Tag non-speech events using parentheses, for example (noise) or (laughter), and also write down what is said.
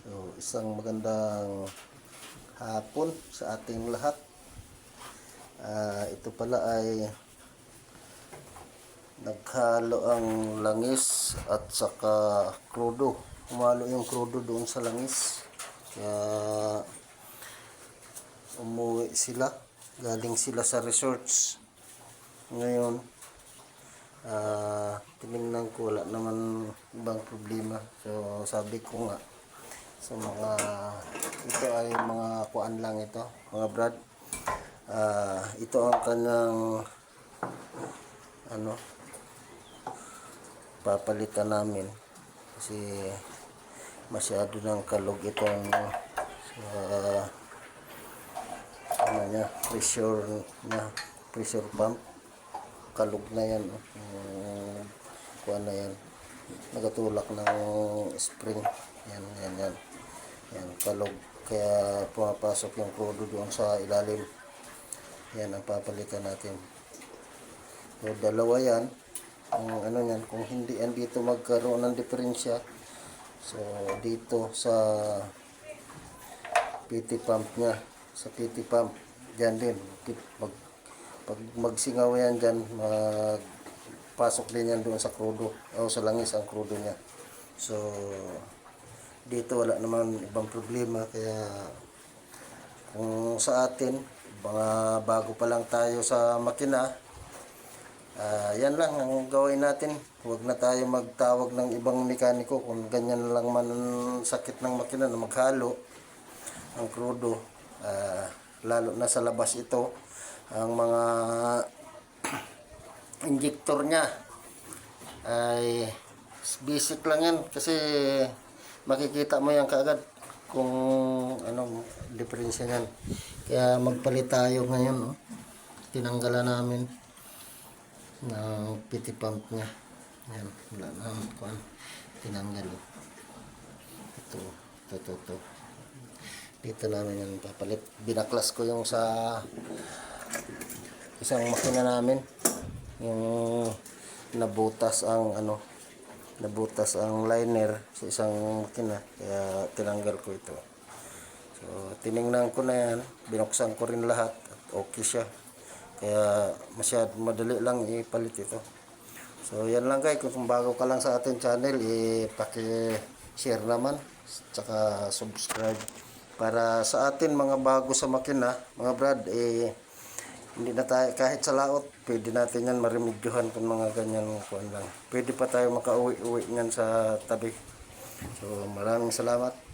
So, isang magandang hapon sa ating lahat. Ah, ito pala ay naghalo ang langis at saka krudo. Umalo yung krudo doon sa langis. Kaya umuwi sila. Galing sila sa resorts. Ngayon, ah tinignan ko wala naman ibang problema. So sabi ko nga sa mga ito ay mga kuan lang ito, mga brad. Ah ito ang kanyang ano papalitan namin. Kasi masyado ng kalog itong sa ano niya, pressure na pressure pump. Kalog na yan oh. yung kuha na yan. Nagatulak ng spring. Yan yan yan yan kalog kaya pumapasok yung crudo doon sa ilalim. Yan ang papalitan natin. So dalawa yan. Kung ano yan kung hindi yan dito magkaroon ng diferensya so dito sa PT pump niya sa PT pump dyan din. Mag pag magsingaw yan dyan, magpasok din yan doon sa krudo, o sa langis ang krudo niya. So, dito wala naman ibang problema, kaya kung sa atin, mga bago pa lang tayo sa makina, ah, yan lang ang gawin natin. Huwag na tayo magtawag ng ibang mekaniko kung ganyan lang man sakit ng makina na maghalo ang krudo. Ah, lalo na sa labas ito, ang mga (clears throat) injector niya ay basic lang yan kasi makikita mo yan kaagad kung ano diferensya niyan kaya magpalit tayo ngayon oh. tinanggalan namin ng PT pump niya yan wala na kuan tinanggal oh. ito ito ito, ito. dito namin yan papalit binaklas ko yung sa isang makina namin yung nabutas ang ano nabutas ang liner sa isang makina. Kaya tinanggal ko ito. So tiningnan ko na yan. Binuksan ko rin lahat. At okay siya. Kaya masyad madali lang ipalit ito. So yan lang guys. Kung bago ka lang sa ating channel i-paki share naman. Tsaka subscribe. Para sa atin mga bago sa makina mga brad eh hindi na tayo, kahit sa laot, pwede natin yan marimedyohan kung mga ganyan kuan lang. Pwede pa tayo makauwi-uwi niyan sa tabi. So, maraming salamat.